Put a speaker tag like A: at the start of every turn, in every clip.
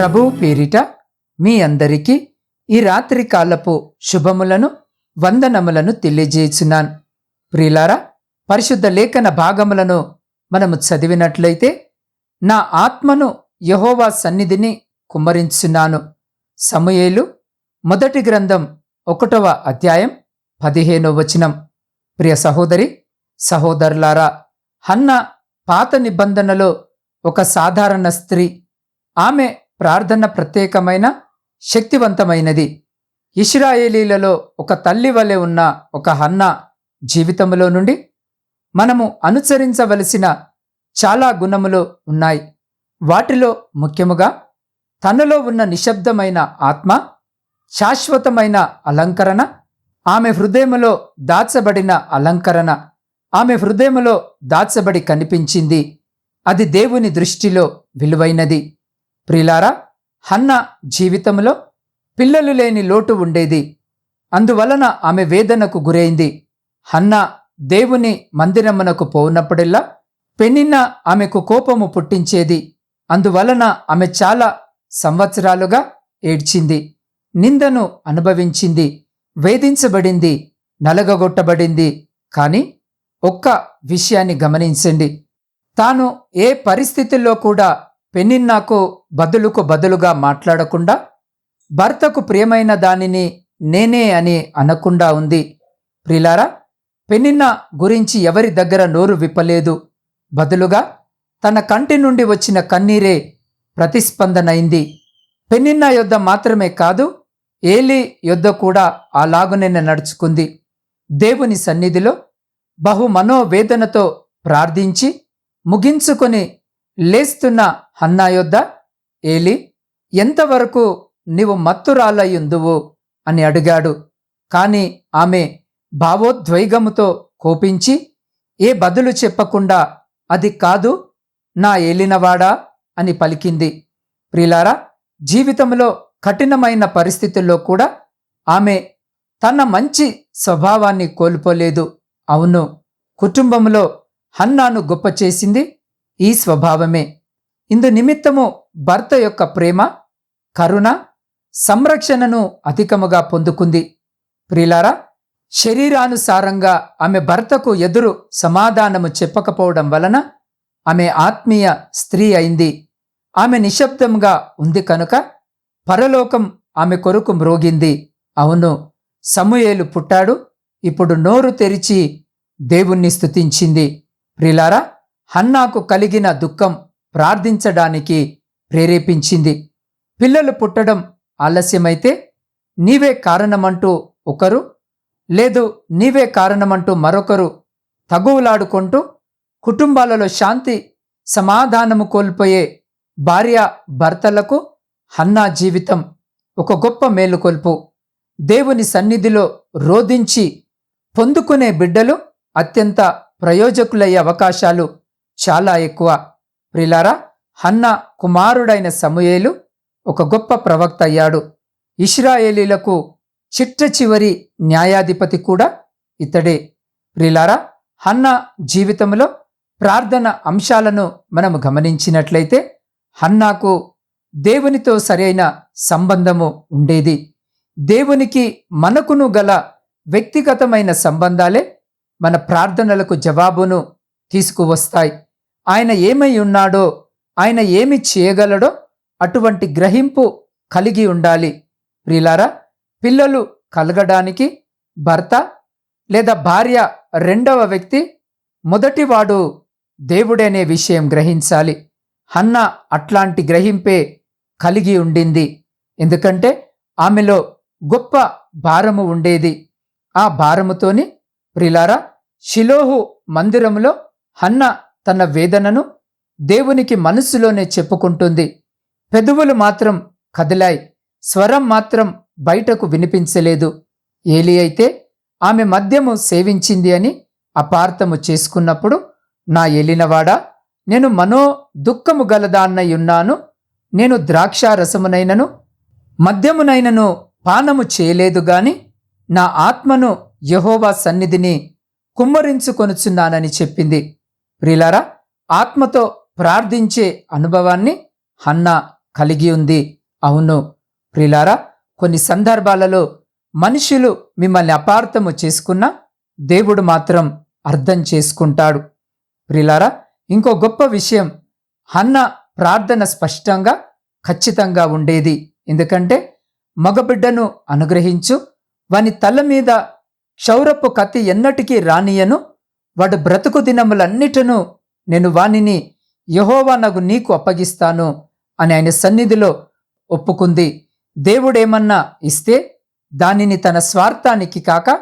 A: ప్రభు పేరిట మీ అందరికీ ఈ రాత్రి కాలపు శుభములను వందనములను తెలియజేయుచున్నాను. ప్రియులారా పరిశుద్ధ లేఖన భాగములను మనము చదివినట్లయితే నా ఆత్మను యహోవా సన్నిధిని కుమ్మరించున్నాను సమయేలు మొదటి గ్రంథం ఒకటవ అధ్యాయం పదిహేనో వచనం. ప్రియ సహోదరి సహోదరులారా హన్న పాత నిబంధనలో ఒక సాధారణ స్త్రీ ఆమె ప్రార్థన ప్రత్యేకమైన శక్తివంతమైనది. ఇస్రాయేలీలలో ఒక తల్లి వలె ఉన్న ఒక హన్న జీవితంలో నుండి మనము అనుసరించవలసిన చాలా గుణములు ఉన్నాయి. వాటిలో ముఖ్యముగా తనలో ఉన్న నిశ్శబ్దమైన ఆత్మ శాశ్వతమైన అలంకరణ ఆమె హృదయములో దాచబడిన అలంకరణ ఆమె హృదయములో దాచబడి కనిపించింది. అది దేవుని దృష్టిలో విలువైనది. ప్రిలారా హన్న జీవితంలో పిల్లలు లేని లోటు ఉండేది. అందువలన ఆమె వేదనకు గురైంది. హన్న దేవుని మందిరమునకు పోనప్పుడెల్లా పెనిన్న ఆమెకు కోపము పుట్టించేది. అందువలన ఆమె చాలా సంవత్సరాలుగా ఏడ్చింది. నిందను అనుభవించింది. వేధించబడింది. నలగగొట్టబడింది. కానీ ఒక్క విషయాన్ని గమనించండి. తాను ఏ పరిస్థితుల్లో కూడా పెన్నిన్నాకు బదులుకు బదులుగా మాట్లాడకుండా భర్తకు ప్రియమైన దానిని నేనే అని అనకుండా ఉంది. ప్రిలారా పెన్నిన్న గురించి ఎవరి దగ్గర నోరు విప్పలేదు. బదులుగా తన కంటి నుండి వచ్చిన కన్నీరే ప్రతిస్పందనైంది. పెన్నిన్న యొద్ద మాత్రమే కాదు ఏలి యొద్ద కూడా అలాగునే నడుచుకుంది. దేవుని సన్నిధిలో బహు మనోవేదనతో ప్రార్థించి ముగించుకొని లేస్తున్న హన్నా యొద్ద ఏలి ఎంతవరకు నీవు మత్తురాలయ్యుందువు? అని అడిగాడు. కాని ఆమె భావోద్వైగముతో కోపించి ఏ బదులు చెప్పకుండా అది కాదు నా ఏలినవాడా? అని పలికింది. ప్రిలారా జీవితంలో కఠినమైన పరిస్థితుల్లో కూడా ఆమె తన మంచి స్వభావాన్ని కోల్పోలేదు. అవును కుటుంబంలో హన్నాను గొప్ప చేసింది ఈ స్వభావమే. ఇందు నిమిత్తము భర్త యొక్క ప్రేమ కరుణ సంరక్షణను అధికముగా పొందుకుంది. ప్రిలారా శరీరానుసారంగా ఆమె భర్తకు ఎదురు సమాధానము చెప్పకపోవడం వలన ఆమె ఆత్మీయ స్త్రీ అయింది. ఆమె నిశ్శబ్దంగా ఉంది కనుక పరలోకం ఆమె కొరకు మ్రోగింది. అవును సమూయేలు పుట్టాడు ఇప్పుడు నోరు తెరిచి దేవుణ్ణి స్తుతించింది. ప్రిలారా హన్నాకు కలిగిన దుఃఖం ప్రార్థించడానికి ప్రేరేపించింది. పిల్లలు పుట్టడం ఆలస్యమైతే నీవే కారణమంటూ ఒకరు లేదు నీవే కారణమంటూ మరొకరు తగువులాడుకుంటూ కుటుంబాలలో శాంతి సమాధానము కోల్పోయే భార్య భర్తలకు హన్నా జీవితం ఒక గొప్ప మేలుకొల్పు. దేవుని సన్నిధిలో రోధించి పొందుకునే బిడ్డలు అత్యంత ప్రయోజకులయ్యే అవకాశాలు చాలా ఎక్కువ. ప్రిలారా హన్న కుమారుడైన సమూయేలు ఒక గొప్ప ప్రవక్త అయ్యాడు. ఇస్రాయేలీలకు చిట్ట చివరి న్యాయాధిపతి కూడా ఇతడే. ప్రిలారా హన్న జీవితంలో ప్రార్థన అంశాలను మనం గమనించినట్లయితే హన్నాకు దేవునితో సరైన సంబంధము ఉండేది. దేవునికి మనకును గల వ్యక్తిగతమైన సంబంధాలే మన ప్రార్థనలకు జవాబును తీసుకువస్తాయి. ఆయన ఏమై ఉన్నాడో ఆయన ఏమి చేయగలడో అటువంటి గ్రహింపు కలిగి ఉండాలి. ప్రిలారా పిల్లలు కలగడానికి భర్త లేదా భార్య రెండవ వ్యక్తి మొదటివాడు దేవుడనే విషయం గ్రహించాలి. హన్న అట్లాంటి గ్రహింపే కలిగి ఉండింది. ఎందుకంటే ఆమెలో గొప్ప భారము ఉండేది. ఆ భారముతోని ప్రిలారా షిలోహు మందిరములో హన్న తన వేదనను దేవునికి మనస్సులోనే చెప్పుకుంటుంది. పెదవులు మాత్రం కదిలాయి. స్వరం మాత్రం బయటకు వినిపించలేదు. ఏలి అయితే ఆమె మద్యము సేవించింది అని అపార్థము చేసుకున్నప్పుడు నా ఎలినవాడా నేను మనో దుఃఖము గలదాన్నయ్యున్నాను. నేను ద్రాక్షారసమునైనను మద్యమునైనను పానము చేయలేదు గాని నా ఆత్మను యహోవా సన్నిధిని కుమ్మరించుకొనుచున్నానని చెప్పింది. ప్రిలారా ఆత్మతో ప్రార్థించే అనుభవాన్ని హన్నా కలిగి ఉంది. అవును ప్రిలారా కొన్ని సందర్భాలలో మనుషులు మిమ్మల్ని అపార్థము చేసుకున్నా దేవుడు మాత్రం అర్థం చేసుకుంటాడు. ప్రిలారా ఇంకో గొప్ప విషయం హన్న ప్రార్థన స్పష్టంగా ఖచ్చితంగా ఉండేది. ఎందుకంటే మగబిడ్డను అనుగ్రహించు వాని తల మీద క్షౌరపు కత్తి ఎన్నటికీ రానియను వాడు బ్రతుకు దినములన్నిటను నేను వానిని యహోవా నగు నీకు అప్పగిస్తాను అని ఆయన సన్నిధిలో ఒప్పుకుంది. దేవుడేమన్నా ఇస్తే దానిని తన స్వార్థానికి కాక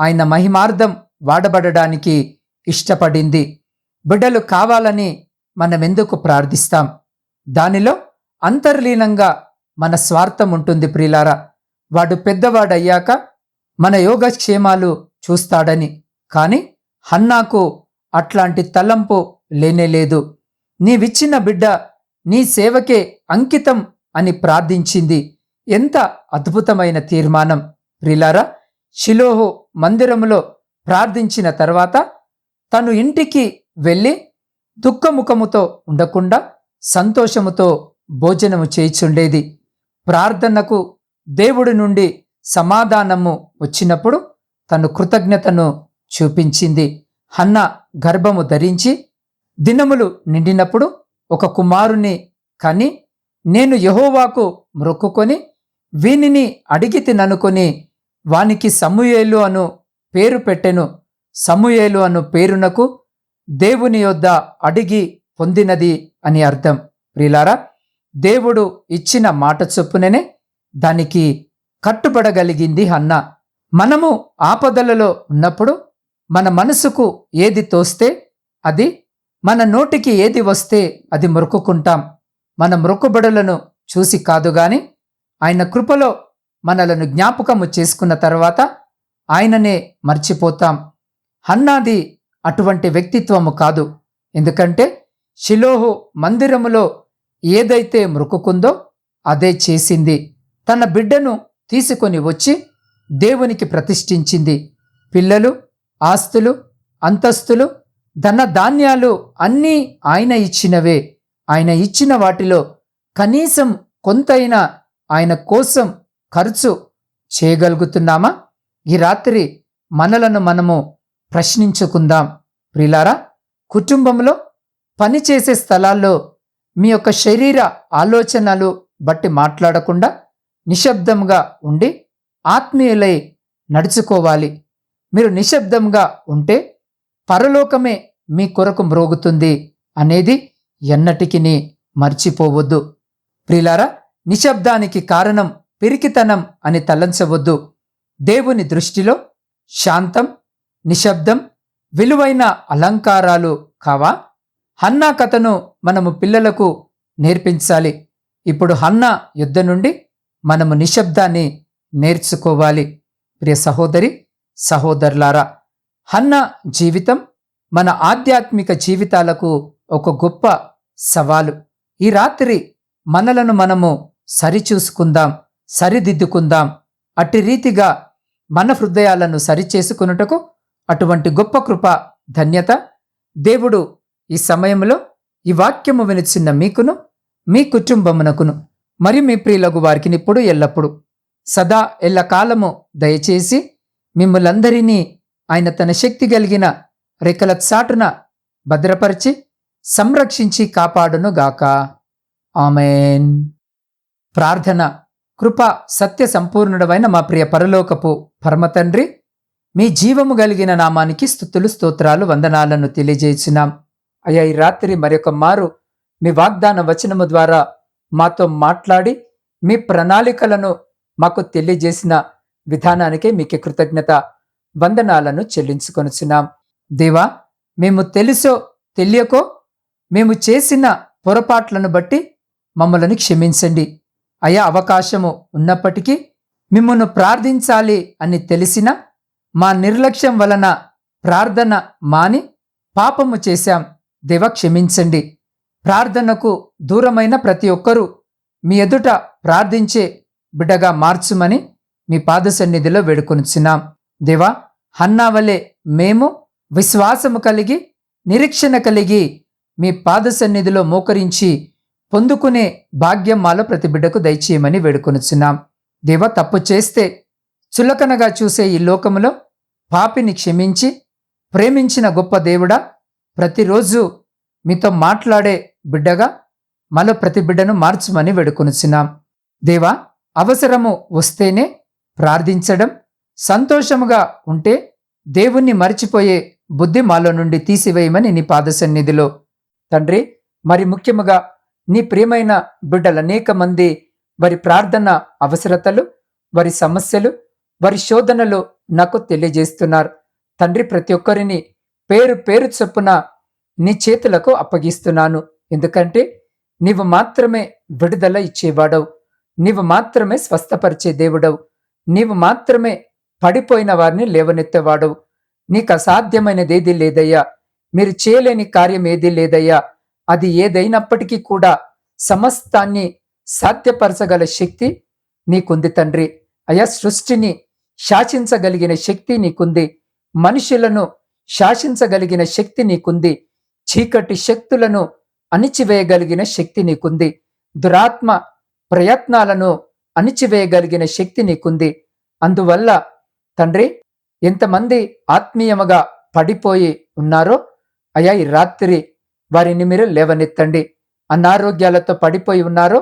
A: ఆయన మహిమార్థం వాడబడడానికి ఇష్టపడింది. బిడ్డలు కావాలని మనమెందుకు ప్రార్థిస్తాం? దానిలో అంతర్లీనంగా మన స్వార్థం ఉంటుంది ప్రిలారా. వాడు పెద్దవాడయ్యాక మన యోగక్షేమాలు చూస్తాడని. కానీ హన్నాకు అట్లాంటి తలంపు లేనేలేదు నీవిచ్చిన బిడ్డ నీ సేవకే అంకితం అని ప్రార్థించింది. ఎంత అద్భుతమైన తీర్మానం. ప్రిలారా షిలోహు మందిరములో ప్రార్థించిన తర్వాత తను ఇంటికి వెళ్ళి దుఃఖముఖముతో ఉండకుండా సంతోషముతో భోజనము చేయిచుండేది. ప్రార్థనకు దేవుడి నుండి సమాధానము వచ్చినప్పుడు తను కృతజ్ఞతను చూపించింది. హన్న గర్భము ధరించి దినములు నిండినప్పుడు ఒక కుమారుని కని నేను యహోవాకు మ్రొక్కుకొని వీనిని అడిగి తిననుకొని వానికి సమూయేలు అను పేరు పెట్టెను. సమూయేలు అను పేరునకు దేవుని యొద్ద అడిగి పొందినది అని అర్థం. ప్రిలారా దేవుడు ఇచ్చిన మాట చొప్పుననే దానికి కట్టుబడగలిగింది హన్న. మనము ఆపదలలో ఉన్నప్పుడు మన మనసుకు ఏది తోస్తే అది మన నోటికి ఏది వస్తే అది మొరుకుకుంటాం. మన మొరుకుబడులను చూసి కాదు గాని ఆయన కృపలో మనలను జ్ఞాపకము చేసుకున్న తర్వాత ఆయననే మర్చిపోతాం. హన్నాది అటువంటి వ్యక్తిత్వము కాదు. ఎందుకంటే షిలోహు మందిరములో ఏదైతే మృకుకుందో అదే చేసింది. తన బిడ్డను తీసుకొని వచ్చి దేవునికి ప్రతిష్ఠించింది. పిల్లలు ఆస్తులు అంతస్తులు ధన ధాన్యాలు అన్నీ ఆయన ఇచ్చినవే. ఆయన ఇచ్చిన వాటిలో కనీసం కొంతైనా ఆయన కోసం ఖర్చు చేయగలుగుతున్నామా? ఈ రాత్రి మనలను మనము ప్రశ్నించుకుందాం. ప్రిలారా కుటుంబంలో పనిచేసే స్థలాల్లో మీ యొక్క శరీర ఆలోచనలు బట్టి మాట్లాడకుండా నిశ్శబ్దంగా ఉండి ఆత్మీయులై నడుచుకోవాలి. మీరు నిశ్శబ్దంగా ఉంటే పరలోకమే మీ కొరకు మ్రోగుతుంది అనేది ఎన్నటికిని మర్చిపోవద్దు. ప్రిలారా నిశ్శబ్దానికి కారణం పిరికితనం అని తలంచవద్దు. దేవుని దృష్టిలో శాంతం నిశ్శబ్దం విలువైన అలంకారాలు కావా? హన్నా కథను మనము పిల్లలకు నేర్పించాలి. ఇప్పుడు హన్నా యుద్ధ నుండి మనము నిశ్శబ్దాన్ని నేర్చుకోవాలి. ప్రియ సహోదరి సహోదరులారా హన్న జీవితం మన ఆధ్యాత్మిక జీవితాలకు ఒక గొప్ప సవాలు. ఈ రాత్రి మనలను మనము సరిచూసుకుందాం సరిదిద్దుకుందాం. అట్టి రీతిగా మన హృదయాలను సరిచేసుకున్నటకు అటువంటి గొప్ప కృప ధన్యత దేవుడు ఈ సమయంలో ఈ వాక్యము వినిచిన్న మీకును మీ కుటుంబమునకును మరి మీ ప్రియులకు వారికి ఇప్పుడు ఎల్లప్పుడు. సదా ఎల్లకాలము దయచేసి మిమ్మలందరినీ ఆయన తన శక్తి కలిగిన రెక్కల చాటున భద్రపరిచి సంరక్షించి కాపాడును గాక ఆమెన్. ప్రార్థన కృప సత్య సంపూర్ణుడమైన మా ప్రియ పరలోకపు పరమతండ్రి మీ జీవము కలిగిన నామానికి స్థుతులు స్తోత్రాలు వందనాలను తెలియజేసినాం అయ్యా ఈ రాత్రి మరొక మారు మీ వాగ్దాన వచనము ద్వారా మాతో మాట్లాడి మీ ప్రణాళికలను మాకు తెలియజేసిన విధానానికే మీకు కృతజ్ఞత వందనాలను చెల్లించుకొనుచున్నాం. దేవా మేము తెలుసో తెలియకో మేము చేసిన పొరపాట్లను బట్టి మమ్మలను క్షమించండి. అయా అవకాశము ఉన్నప్పటికీ మిమ్మల్ని ప్రార్థించాలి అని తెలిసిన మా నిర్లక్ష్యం వలన ప్రార్థన మాని పాపము చేశాం. దేవ క్షమించండి. ప్రార్థనకు దూరమైన ప్రతి ఒక్కరూ మీ ఎదుట ప్రార్థించే బిడ్డగా మార్చుమని మీ పాద సన్నిధిలో వేడుకొనిచున్నాం. దేవా హన్నా వలె మేము విశ్వాసము కలిగి నిరీక్షణ కలిగి మీ పాద సన్నిధిలో మోకరించి పొందుకునే భాగ్యం మాలో ప్రతి బిడ్డకు దయచేయమని వేడుకొనిచున్నాం. దేవ తప్పు చేస్తే చులకనగా చూసే ఈ లోకములో పాపిని క్షమించి ప్రేమించిన గొప్ప దేవుడా ప్రతిరోజు మీతో మాట్లాడే బిడ్డగా మాలో ప్రతి బిడ్డను మార్చమని వేడుకొనిచున్నాం. దేవా అవసరము వస్తేనే ప్రార్థించడం సంతోషముగా ఉంటే దేవుణ్ణి మర్చిపోయే బుద్ధి మాలో నుండి తీసివేయమని నీ పాద సన్నిధిలో. తండ్రి మరి ముఖ్యముగా నీ ప్రియమైన బిడ్డలు అనేక మంది వారి ప్రార్థన అవసరతలు వారి సమస్యలు వారి శోధనలు నాకు తెలియజేస్తున్నారు. తండ్రి ప్రతి ఒక్కరిని పేరు పేరు చొప్పున నీ చేతులకు అప్పగిస్తున్నాను. ఎందుకంటే నీవు మాత్రమే విడుదల ఇచ్చేవాడవు. నీవు మాత్రమే స్వస్థపరిచే దేవుడవు. నీవు మాత్రమే పడిపోయిన వారిని లేవనెత్తేవాడు. నీకు అసాధ్యమైనది లేదయ్యా. మీరు చేయలేని కార్యం ఏదీ లేదయ్యా. అది ఏదైనప్పటికీ కూడా సమస్తాన్ని సాధ్యపరచగల శక్తి నీకుంది తండ్రి. అయా సృష్టిని శాసించగలిగిన శక్తి నీకుంది. మనుషులను శాసించగలిగిన శక్తి నీకుంది. చీకటి శక్తులను అణిచివేయగలిగిన శక్తి నీకుంది. దురాత్మ ప్రయత్నాలను అణిచివేయగలిగిన శక్తి నీకుంది. అందువల్ల తండ్రి ఎంతమంది ఆత్మీయముగా పడిపోయి ఉన్నారో అయా ఈ రాత్రి వారిని మీరు లేవనెత్తండి. అనారోగ్యాలతో పడిపోయి ఉన్నారో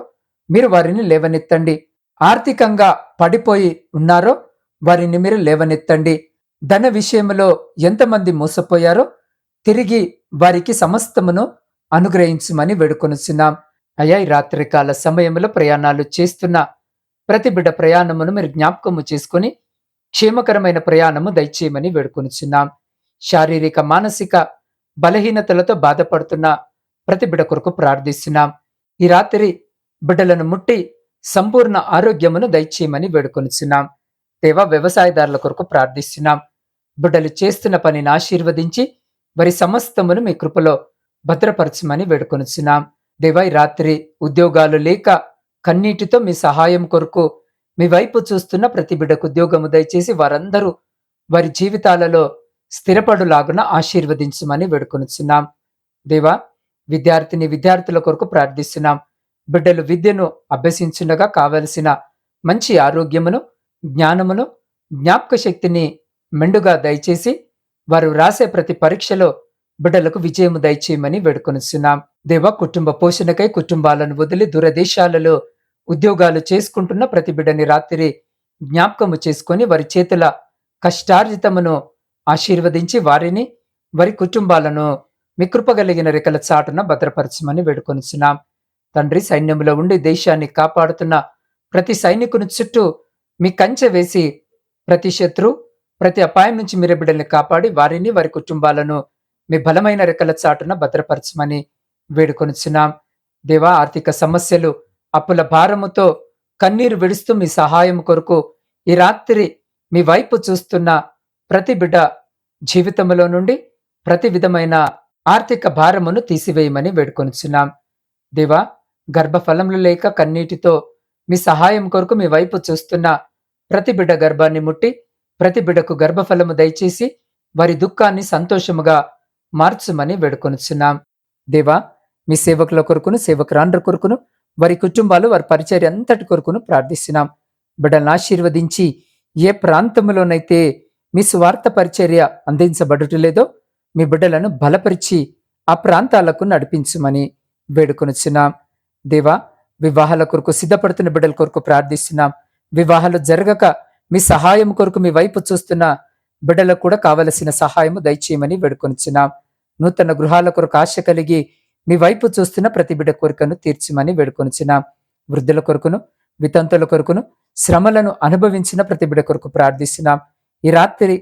A: మీరు వారిని లేవనెత్తండి. ఆర్థికంగా పడిపోయి ఉన్నారో వారిని మీరు లేవనెత్తండి. ధన విషయంలో ఎంతమంది మోసపోయారో తిరిగి వారికి సమస్తమును అనుగ్రహించమని వేడుకొనుచున్నాం. అయ్యా ఈ రాత్రికాల సమయంలో ప్రయాణాలు చేస్తున్న ప్రతి బిడ్డ ప్రయాణమును మీరు జ్ఞాపకము చేసుకుని క్షేమకరమైన ప్రయాణము దయచేయమని వేడుకొనిచున్నాం. శారీరక మానసిక బలహీనతలతో బాధపడుతున్న ప్రతి బిడ్డ కొరకు ప్రార్థిస్తున్నాం. ఈ రాత్రి బిడ్డలను ముట్టి సంపూర్ణ ఆరోగ్యమును దయచేయమని వేడుకొనిచున్నాం. దేవ వ్యవసాయదారుల కొరకు ప్రార్థిస్తున్నాం. బిడ్డలు చేస్తున్న పనిని ఆశీర్వదించి వారి సమస్తమును మీ కృపలో భద్రపరచమని వేడుకొనిచున్నాం. దేవ ఈ రాత్రి ఉద్యోగాలు లేక కన్నీటితో మీ సహాయం కొరకు మీ వైపు చూస్తున్న ప్రతి బిడ్డకు ఉద్యోగము దయచేసి వారందరూ వారి జీవితాలలో స్థిరపడులాగున ఆశీర్వదించమని వేడుకొనిచున్నాం. దేవా విద్యార్థిని విద్యార్థుల కొరకు ప్రార్థిస్తున్నాం. బిడ్డలు విద్యను అభ్యసించుండగా కావలసిన మంచి ఆరోగ్యమును జ్ఞానమును జ్ఞాపక శక్తిని మెండుగా దయచేసి వారు రాసే ప్రతి పరీక్షలో బిడ్డలకు విజయము దయచేయమని వేడుకొనిస్తున్నాం దేవ కుటుంబ పోషణకై కుటుంబాలను వదిలి దూరదేశాలలో ఉద్యోగాలు చేసుకుంటున్న ప్రతి బిడ్డని రాత్రి జ్ఞాపకము చేసుకొని వారి చేతుల కష్టార్జితమును ఆశీర్వదించి వారిని వారి కుటుంబాలను మీ కృపగలిగిన రెక్కల చాటున భద్రపరచమని వేడుకొనిచున్నాం. తండ్రి సైన్యంలో ఉండి దేశాన్ని కాపాడుతున్న ప్రతి సైనికుని చుట్టూ మీ కంచె వేసి ప్రతి శత్రు ప్రతి అపాయం నుంచి మీరు బిడ్డల్ని కాపాడి వారిని వారి కుటుంబాలను మీ బలమైన రెక్కల చాటున భద్రపరచమని వేడుకొనిచున్నాం దేవా ఆర్థిక సమస్యలు అప్పుల భారముతో కన్నీరు విడుస్తూ మీ సహాయం కొరకు ఈ రాత్రి మీ వైపు చూస్తున్న ప్రతి బిడ్డ జీవితంలో నుండి ప్రతి విధమైన ఆర్థిక భారమును తీసివేయమని వేడుకొనిచున్నాం దేవా గర్భఫలములు లేక కన్నీటితో మీ సహాయం కొరకు మీ వైపు చూస్తున్న ప్రతి బిడ్డ గర్భాన్ని ముట్టి ప్రతి బిడ్డకు గర్భఫలము దయచేసి వారి దుఃఖాన్ని సంతోషముగా మార్చమని వేడుకొనిచున్నాం. దేవా మీ సేవకుల కొరకును సేవకురాండ్ర కొరకును వారి కుటుంబాలు వారి పరిచర్య అంతటి కొరకును ప్రార్థిస్తున్నాం. బిడ్డలను ఆశీర్వదించి ఏ ప్రాంతంలోనైతే మీ స్వార్థ పరిచర్య అందించబడటలేదో మీ బిడ్డలను బలపరిచి ఆ ప్రాంతాలకు నడిపించమని వేడుకొనిచున్నాం. దేవా వివాహాల కొరకు సిద్ధపడుతున్న బిడ్డల కొరకు ప్రార్థిస్తున్నాం. వివాహాలు జరగక మీ సహాయం కొరకు మీ వైపు చూస్తున్న బిడ్డలకు కూడా కావలసిన సహాయము దయచేయమని వేడుకొనిచ్చున్నాం నూతన గృహాల కొరకు ఆశ కలిగి మీ వైపు చూస్తున్న ప్రతి బిడ్డ కోరికను తీర్చమని వేడుకొనిచ్చున్నాం వృద్ధుల కొరకును వితంతుల కొరకును శ్రమలను అనుభవించిన ప్రతి బిడ్డ కొరకు ప్రార్థిస్తున్నాం. ఈ రాత్రి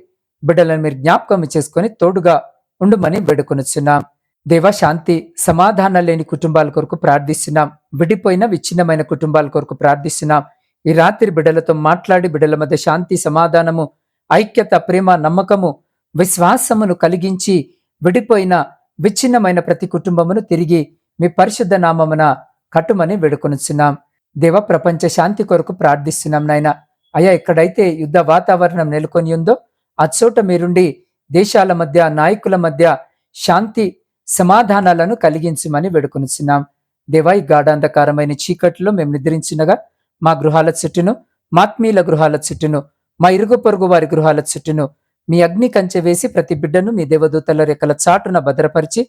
A: బిడ్డలను మీరు జ్ఞాపకం చేసుకొని తోడుగా ఉండమని వేడుకొనిచ్చున్నాం దేవ శాంతి సమాధానం లేని కుటుంబాల కొరకు ప్రార్థిస్తున్నాం. విడిపోయిన విచ్ఛిన్నమైన కుటుంబాల కొరకు ప్రార్థిస్తున్నాం. ఈ రాత్రి బిడ్డలతో మాట్లాడి బిడ్డల మధ్య శాంతి సమాధానము ఐక్యత ప్రేమ నమ్మకము విశ్వాసమును కలిగించి విడిపోయిన విచ్ఛిన్నమైన ప్రతి కుటుంబమును తిరిగి మీ పరిశుద్ధ నామమున కట్టుమని వేడుకొనుచున్నాం. దేవ ప్రపంచ శాంతి కొరకు ప్రార్థిస్తున్నాం నాయన. అయ్యా ఎక్కడైతే యుద్ధ వాతావరణం నెలకొని ఉందో ఆ చోట మీరుండి దేశాల మధ్య నాయకుల మధ్య శాంతి సమాధానాలను కలిగించమని వేడుకొనిచున్నాం. దేవా ఈ గాఢాంధకారమైన చీకట్లో మేము నిద్రించినగా మా గృహాల చుట్టూను మాత్మీయుల గృహాల చుట్టూను మా ఇరుగు పొరుగు వారి గృహాల చుట్టూను మీ అగ్ని కంచె వేసి ప్రతి బిడ్డను మీ దేవదూతల రెక్కల చాటున భద్రపరిచి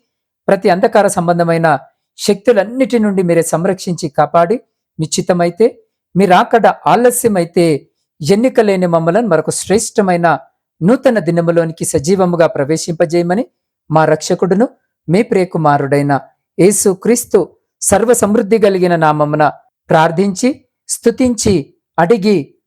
A: ప్రతి అంధకార సంబంధమైన శక్తులన్నిటి నుండి మీరే సంరక్షించి కాపాడి నిశ్చితమైతే మీ రాకడ ఆలస్యమైతే ఎన్నిక లేని మమ్మలను మరొక శ్రేష్టమైన నూతన దినములోనికి సజీవముగా ప్రవేశింపజేయమని మా రక్షకుడును మీ ప్రియకుమారుడైన యేసు క్రీస్తు సర్వ సమృద్ధి కలిగిన నామమున ప్రార్థించి స్తుతించి అడిగి